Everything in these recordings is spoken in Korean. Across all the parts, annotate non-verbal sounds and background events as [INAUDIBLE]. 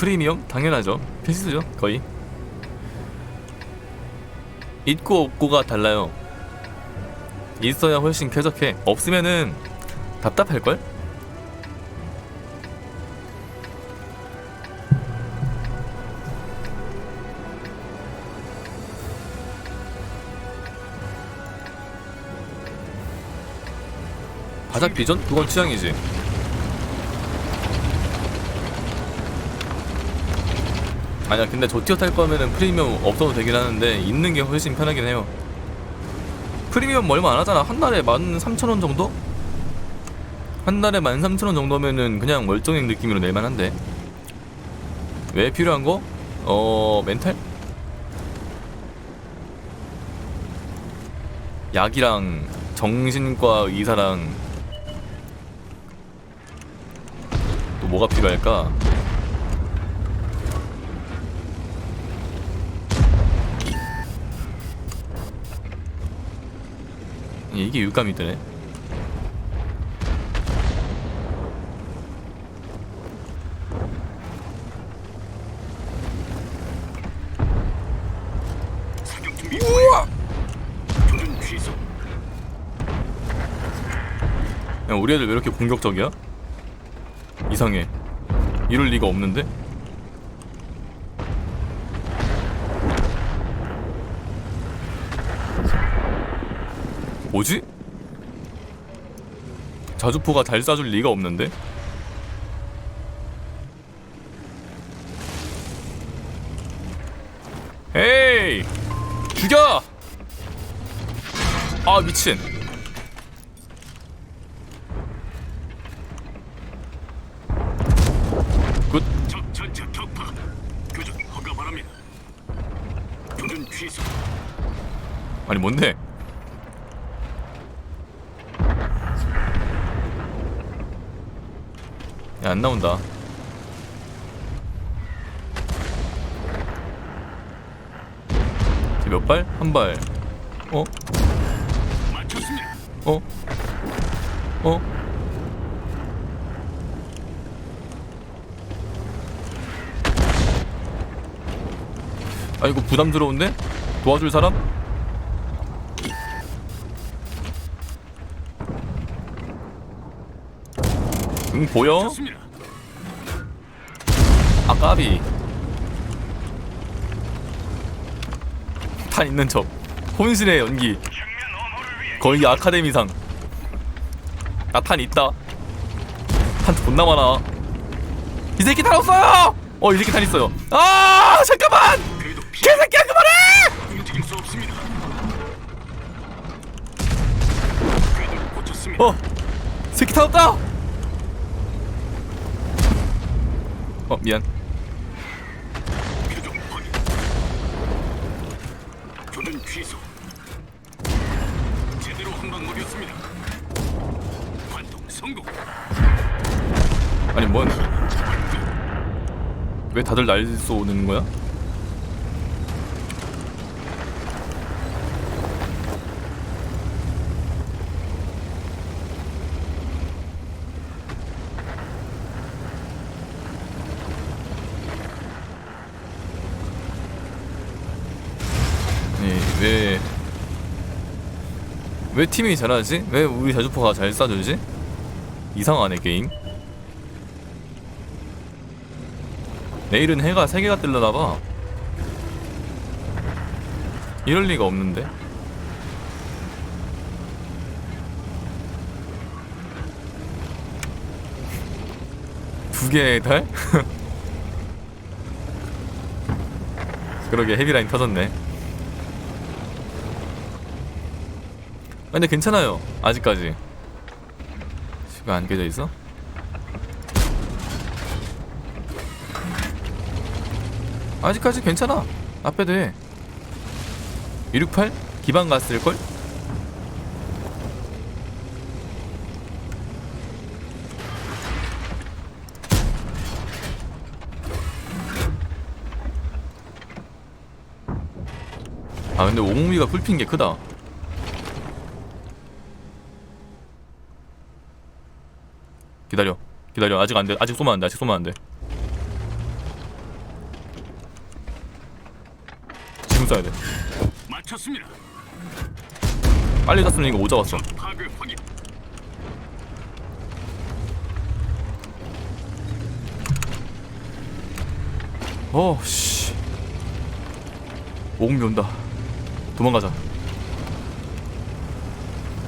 프리미엄? 당연하죠. 필수죠 거의. 있고 없고가 달라요. 있어야 훨씬 쾌적해. 없으면은 답답할걸? 바닥 비전? 그건 취향이지 아니야 근데 저 티어 탈 거면은 프리미엄 없어도 되긴 하는데 있는 게 훨씬 편하긴 해요 프리미엄 뭐 얼마 안 하잖아 한 달에 13,000원 정도? 한 달에 13,000원 정도면은 그냥 월정액 느낌으로 낼만 한데 왜 필요한 거? 어... 멘탈? 약이랑 정신과 의사랑 또 뭐가 필요할까? 이게 유감이 되네. 우리 애들 왜 이렇게 공격적이야? 이상해. 이럴 리가 없는데? 뭐지? 자주포가 잘 쏴줄 리가 없는데? 에이! 죽여! 아 미친 굿적 전차 격파. 교전 허가 바랍니다. 교전 취소. 아니 뭔데? 야 안 나온다. 몇 발? 한 발. 어? 어? 어? 아 이거 부담스러운데? 도와줄 사람? 응 보여? 맞췄습니다. 아 까비. 탄 있는 척. 혼신의 연기. 거의 아카데미상. 나 탄 있다. 탄 존나 많아. 이 새끼 탄 없어요! 어 이 새끼 탄 있어요. 아 잠깐만! 개새끼야 그만해. 어 새끼 탄 없다 어 미안 교전 확인. 교전 취소. 제대로 한방 먹였습니다. 활동 성공. 아니 뭔 왜 다들 날 쏘는 거야? 네, 왜, 왜 팀이 잘하지? 왜 우리 자주포가 잘 쏴주지? 이상하네, 게임. 내일은 해가 세 개가 뜰려나 봐. 이럴 리가 없는데. 두 개의 달? [LAUGHS] 그러게 헤비라인 터졌네. 근데 괜찮아요. 아직까지. 집에 안 깨져 있어? 아직까지 괜찮아. 앞에 돼. 268? 기반 갔을걸? 아 근데 오목미가 풀핀 게 크다. 기다려. 기다려. 아직 안돼. 아직 쏘면 안돼. 아직 쏘면 안돼. 지금 쏴야 돼. 맞췄습니다. 빨리 쐈으면 이거 못 잡았어. 파괴 확인. 어씨. 오공이 온다. 도망가자.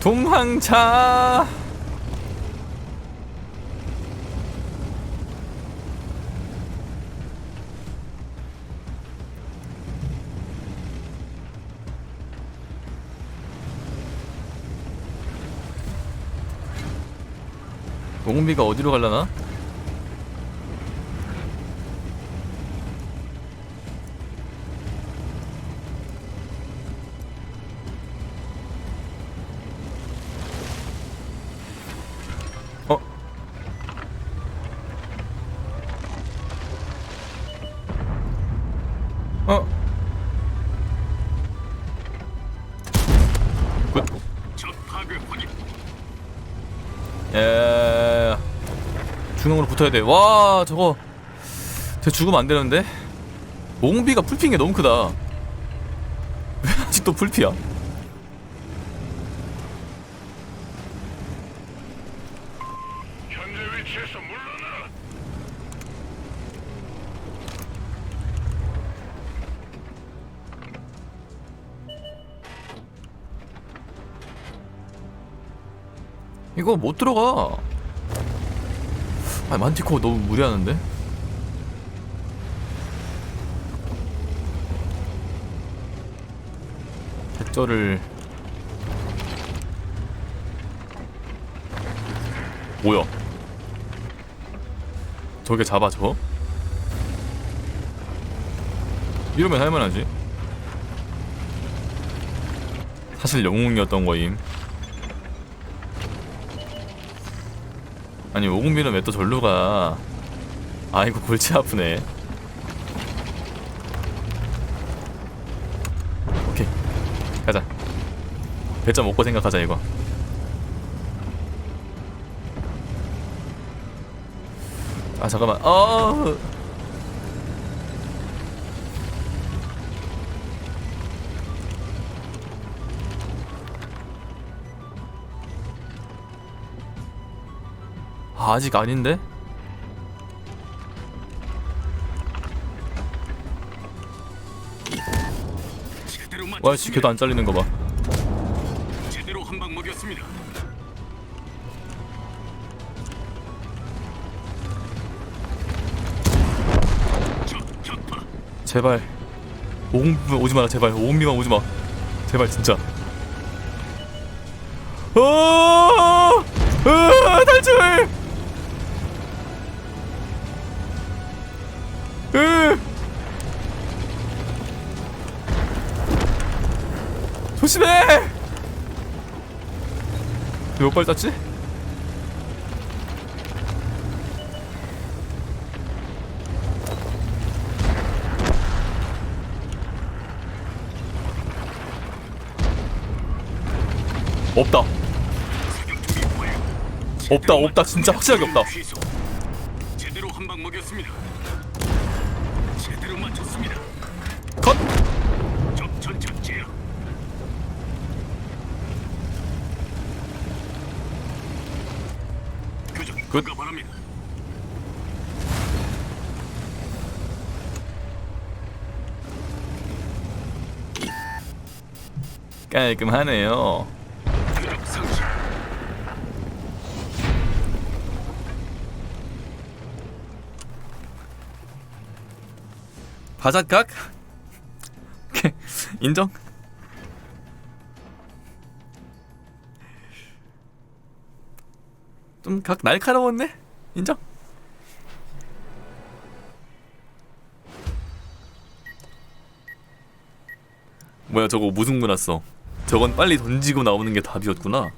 도망자 오공비가 어디로 갈라나? 어? 어? 붙어야 돼. 와 저거 쟤 죽으면 안 되는데. 몽비가 게 너무 크다. [LAUGHS] 왜 아직도 풀피야? 현재 위치에서 물러나. 이거 못 들어가. 아 만티코 너무 무리하는데. 대절을 뭐야? 저게 잡아 저? 이러면 할만하지. 사실 영웅이었던 거임. 아니 오공비는 왜 또 절로 가? 아이고 골치 아프네. 오케이 가자. 배점 먹고 생각하자 이거. 아 잠깐만. 어. 아, 아직 아닌데? 와. 씨, 걔도 안 잘리는 거 봐. 제대로 한 방 먹였습니다. 제발. 오공비만 오지 마라, 제발. 오공비만 오지 마. 제발, 진짜. 조심해! 몇 발 땄지? 없다. 없다, 없다. 진짜 확실하게 없다. 제대로 한방 먹였습니다. 제대로 맞췄습니다. 컷! 적 전차 제압. 가 바랍니다. 깔끔하네요. 바삭각? [LAUGHS] 인정? 좀 각 날카로웠네? 인정? 뭐야 저거 무슨 문 났어 저건 빨리 던지고 나오는 게 답이었구나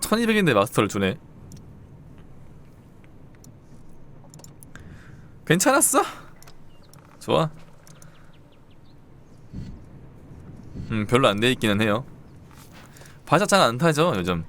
천이백인데 마스터를 주네 괜찮았어? 좋아. 음 별로 안 돼 있기는 해요. 바샷 잘안 타죠 요즘